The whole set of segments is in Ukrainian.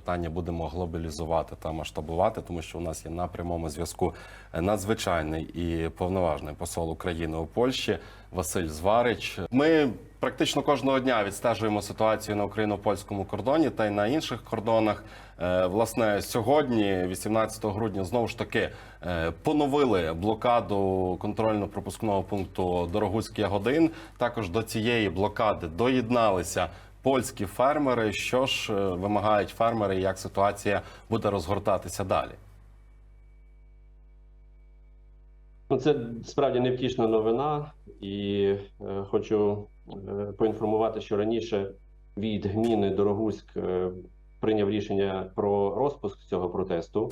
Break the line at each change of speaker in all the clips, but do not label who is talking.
питання будемо глобалізувати та масштабувати, тому що у нас є на прямому зв'язку е, надзвичайний і повноважний посол України у Польщі Василь Зварич. Ми практично кожного дня відстежуємо ситуацію на україно-польському кордоні та й на інших кордонах. Е, Власне, сьогодні, 18 грудня, знову ж таки е, поновили блокаду контрольно-пропускного пункту Дорогуський Ягодин. Також до цієї блокади доєдналися польські фермери. Що ж е, вимагають фермери, як ситуація буде розгортатися далі?
Ну, це справді невтішна новина, і е, хочу е, поінформувати, що раніше від гміни Дорогуськ е, прийняв рішення про розпуск цього протесту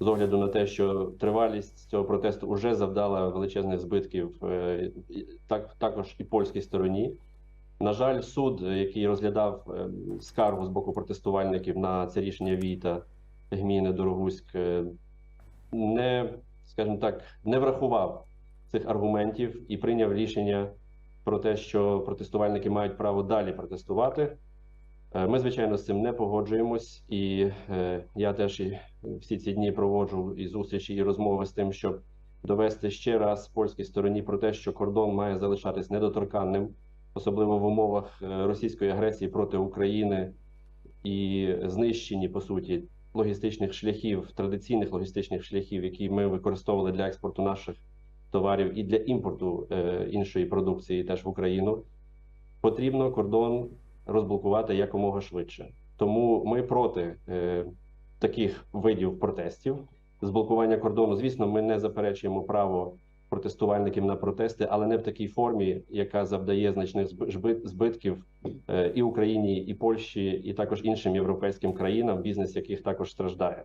з огляду на те, що тривалість цього протесту вже завдала величезних збитків е, так, також і польській стороні. На жаль, суд, який розглядав е, скаргу з боку протестувальників на це рішення Віта гміни Дорогуськ, е, не, скажімо так, не врахував цих аргументів і прийняв рішення про те, що протестувальники мають право далі протестувати. Е, Ми, звичайно, з цим не погоджуємось, і е, я теж і всі ці дні проводжу і зустрічі, і розмови з тим, щоб довести ще раз польській стороні про те, що кордон має залишатись недоторканним, особливо в умовах е, російської агресії проти України і знищенні по суті логістичних шляхів, традиційних логістичних шляхів, які ми використовували для експорту наших товарів і для імпорту е, іншої продукції, теж в Україну, потрібно кордон розблокувати якомога швидше. Тому ми проти е, таких видів протестів з блокування кордону. Звісно, ми не заперечуємо право протестувальників на протести, але не в такій формі, яка завдає значних збитків е, і Україні, і Польщі, і також іншим європейським країнам, бізнес яких також страждає.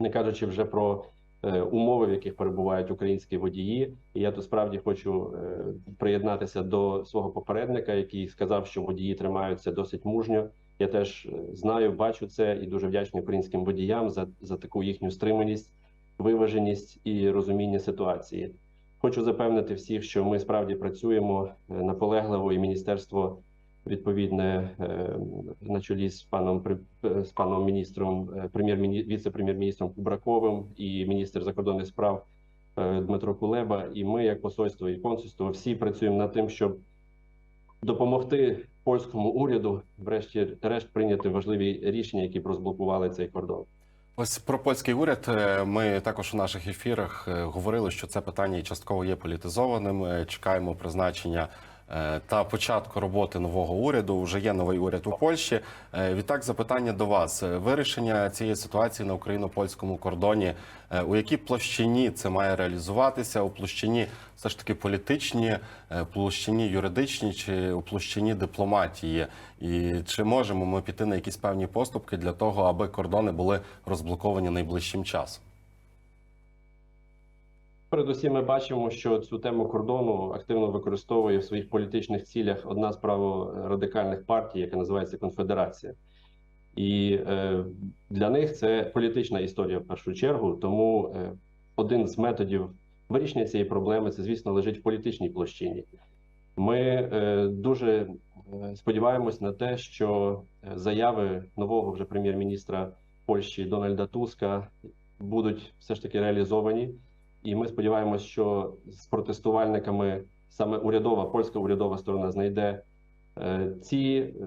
Не кажучи вже про е, умови, в яких перебувають українські водії. І я тут справді хочу е, приєднатися до свого попередника, який сказав, що водії тримаються досить мужньо. Я теж знаю, бачу це і дуже вдячний українським водіям за, за таку їхню стриманість, виваженість і розуміння ситуації. Хочу запевнити всіх, що ми справді працюємо е, наполегливо, і міністерство відповідне е, на чолі з паном е, з паном міністром, прем'єр віце-прем'єр-міністром Кубраковим і міністр закордонних справ Дмитро Кулеба. І ми, як посольство і консульство, всі працюємо над тим, щоб допомогти польському уряду, врешті-решт, прийняти важливі рішення, які б розблокували цей кордон.
Ось про польський уряд е, ми також у наших ефірах е, говорили, що це питання частково є політизованим. Е, Чекаємо призначення та початку роботи нового уряду. Вже є новий уряд у Польщі. Е, Відтак, запитання до вас: Е, вирішення цієї ситуації на україно-польському кордоні. е, У якій площині це має реалізуватися? У площині все ж таки політичні, е, площині юридичні чи у площині дипломатії? І чи можемо ми піти на якісь певні поступки для того, аби кордони були розблоковані найближчим часом?
Передусім, ми бачимо, що цю тему кордону активно використовує в своїх політичних цілях одна з праворадикальних партій, яка називається Конфедерація. І е, для них це політична історія в першу чергу. Тому е, один з методів вирішення цієї проблеми це, звісно, лежить в політичній площині. Ми е, дуже е, сподіваємось на те, що е, заяви нового вже прем'єр-міністра Польщі Дональда Туска будуть все ж таки реалізовані. І ми сподіваємось, що з протестувальниками саме урядова, польська урядова сторона знайде е, ці, е,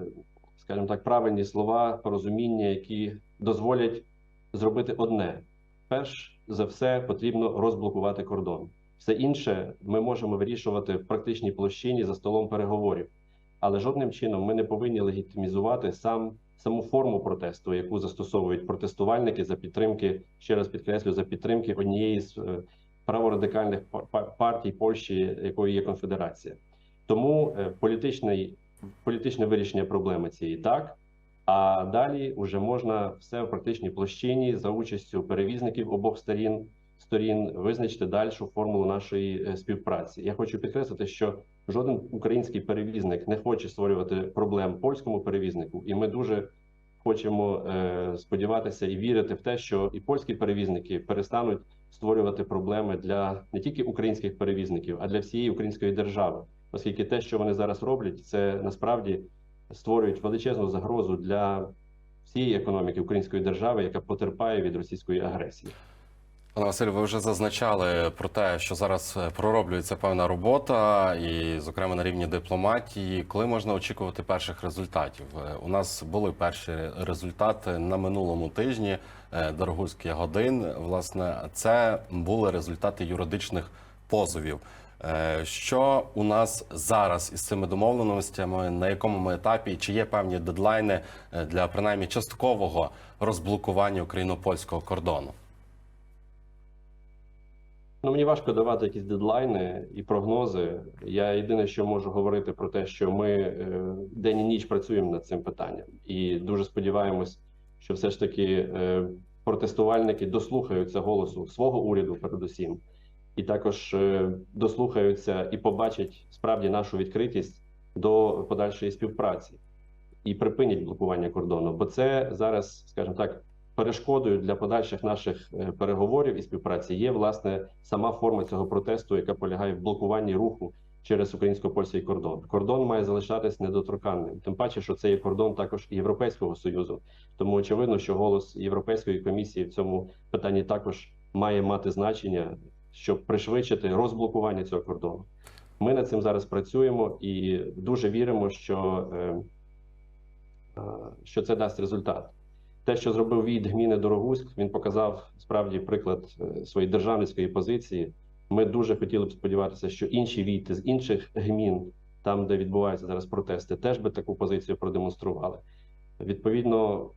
скажімо так, правильні слова, порозуміння, які дозволять зробити одне: перш за все потрібно розблокувати кордон. Все інше ми можемо вирішувати в практичній площині за столом переговорів, але жодним чином ми не повинні легітимізувати сам саму форму протесту, яку застосовують протестувальники за підтримки, ще раз підкреслю, за підтримки однієї з е, праворадикальних пар- пар- партій Польщі, якою є конфедерація. Тому е, політичний, політичне вирішення проблеми цієї так. А далі вже можна все в практичній площині за участю перевізників обох сторін сторін визначити дальшу формулу нашої е, співпраці. Я хочу підкреслити, що жоден український перевізник не хоче створювати проблем польському перевізнику, і ми дуже хочемо е, сподіватися і вірити в те, що і польські перевізники перестануть створювати проблеми для не тільки українських перевізників, а для всієї української держави, оскільки те, що вони зараз роблять, це насправді створюють величезну загрозу для всієї економіки української держави, яка потерпає від російської агресії.
Пане Василю, ви вже зазначали про те, що зараз е, пророблюється певна робота, і, зокрема, на рівні дипломатії. Коли можна очікувати перших результатів? Е, У нас були перші результати на минулому тижні. е, Дорогуський годин. Власне, це були результати юридичних позовів. Що у нас зараз із цими домовленостями, на якому ми етапі, чи є певні дедлайни для принаймні часткового розблокування україно-польського кордону?
Ну, мені важко давати якісь дедлайни і прогнози. Я єдине, що можу говорити про те, що ми е, день і ніч працюємо над цим питанням, і дуже сподіваємось, що все ж таки е, протестувальники дослухаються голосу свого уряду, передусім, і також е, дослухаються і побачать справді нашу відкритість до подальшої співпраці і припинять блокування кордону. Бо це зараз, скажімо так, перешкодою для подальших наших е, переговорів і співпраці є власне сама форма цього протесту, яка полягає в блокуванні руху через українсько-польський кордон. Кордон має залишатись недоторканним. Тим паче, що це є кордон також Європейського союзу. Тому очевидно, що голос Європейської комісії в цьому питанні також має мати значення, щоб пришвидшити розблокування цього кордону. Ми над цим зараз працюємо і дуже віримо, що, е, е, що це дасть результат те, що зробив від гміни Дорогуськ, він показав справді приклад е, своєї державницької позиції. Ми дуже хотіли б сподіватися, що інші війти з інших гмін, там де відбуваються зараз протести, теж би таку позицію продемонстрували. Відповідно,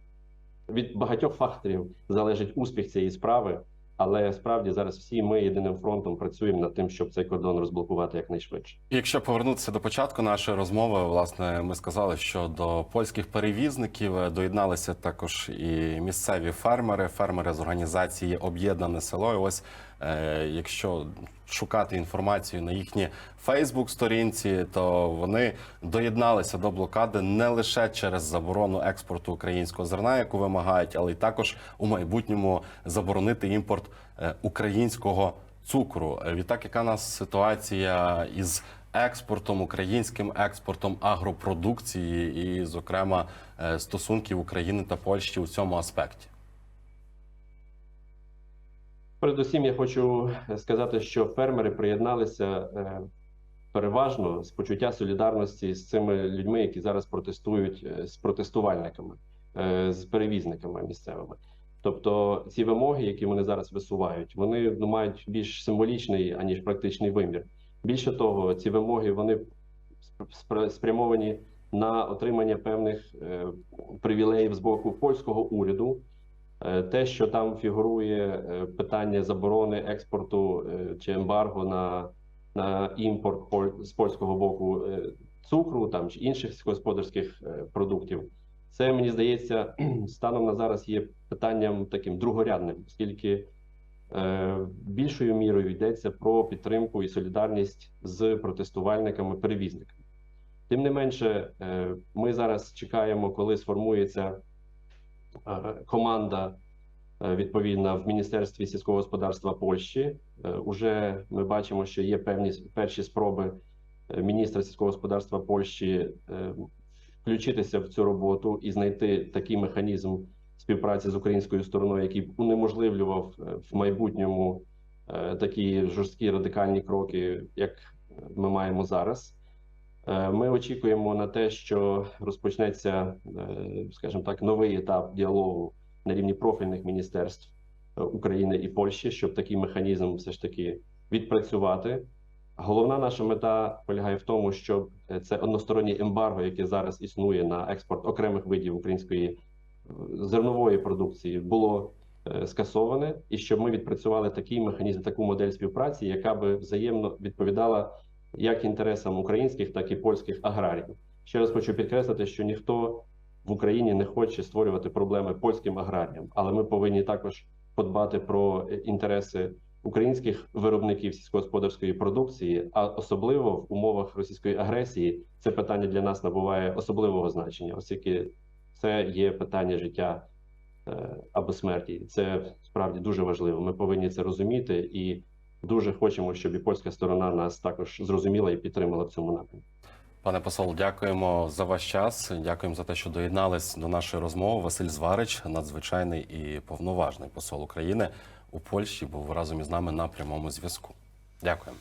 від багатьох факторів залежить успіх цієї справи, але справді зараз всі ми єдиним фронтом працюємо над тим, щоб цей кордон розблокувати якнайшвидше.
Якщо повернутися до початку нашої розмови, власне, ми сказали, що до польських перевізників е, доєдналися також і місцеві фермери, фермери з організації Об'єднане село. І ось е, якщо шукати інформацію на їхній Фейсбук-сторінці, то вони доєдналися до блокади не лише через заборону експорту українського зерна, яку вимагають, але й також у майбутньому заборонити імпорт е, українського цукру. Е, Відтак, яка нас ситуація із експортом, українським експортом агропродукції, і, зокрема, е, стосунків України та Польщі у цьому аспекті?
Передусім, я хочу сказати, що фермери приєдналися е, переважно з почуття солідарності з цими людьми, які зараз протестують е, з протестувальниками, е, з перевізниками місцевими. Тобто ці вимоги, які вони зараз висувають, вони ну, мають більш символічний аніж практичний вимір. Більше того, ці вимоги вони спр- спрямовані на отримання певних привілеїв з боку польського уряду. Е, Те, що там фігурує е, питання заборони експорту е, чи ембарго на, на імпорт з польського боку цукру там чи інших сільськогосподарських продуктів, це мені здається станом на зараз є питанням таким другорядним, оскільки більшою мірою йдеться про підтримку і солідарність з протестувальниками-перевізниками. Тим не менше, ми зараз чекаємо, коли сформується команда е, відповідна в Міністерстві сільського господарства Польщі. Е, Уже ми бачимо, що є певні перші спроби е, міністра сільського господарства Польщі е, включитися в цю роботу і знайти такий механізм співпраці з українською стороною, який унеможливлював е, в майбутньому е, такі жорсткі радикальні кроки, як ми маємо зараз. Е, Ми очікуємо на те, що розпочнеться, е, скажімо так, новий етап діалогу на рівні профільних міністерств е, України і Польщі, щоб такий механізм все ж таки відпрацювати. Головна наша мета полягає в тому, щоб це одностороннє ембарго, яке зараз існує на експорт окремих видів української зернової продукції, було скасоване, і щоб ми відпрацювали такий механізм, таку модель співпраці, яка би взаємно відповідала як інтересам українських, так і польських аграріїв. Ще раз хочу підкреслити, що ніхто в Україні не хоче створювати проблеми польським аграріям, але ми повинні також подбати про інтереси українських виробників сільськогосподарської продукції, а особливо в умовах російської агресії це питання для нас набуває особливого значення, оскільки це є питання життя е, або смерті. Це справді дуже важливо. Ми повинні це розуміти і дуже хочемо, щоб і польська сторона нас також зрозуміла і підтримала в цьому напрямку.
Пане посол, дякуємо за ваш час. Дякуємо за те, що доєднались до нашої розмови. Василь Зварич, надзвичайний і повноважний посол України у Польщі, був разом із нами на прямому зв'язку. Дякуємо.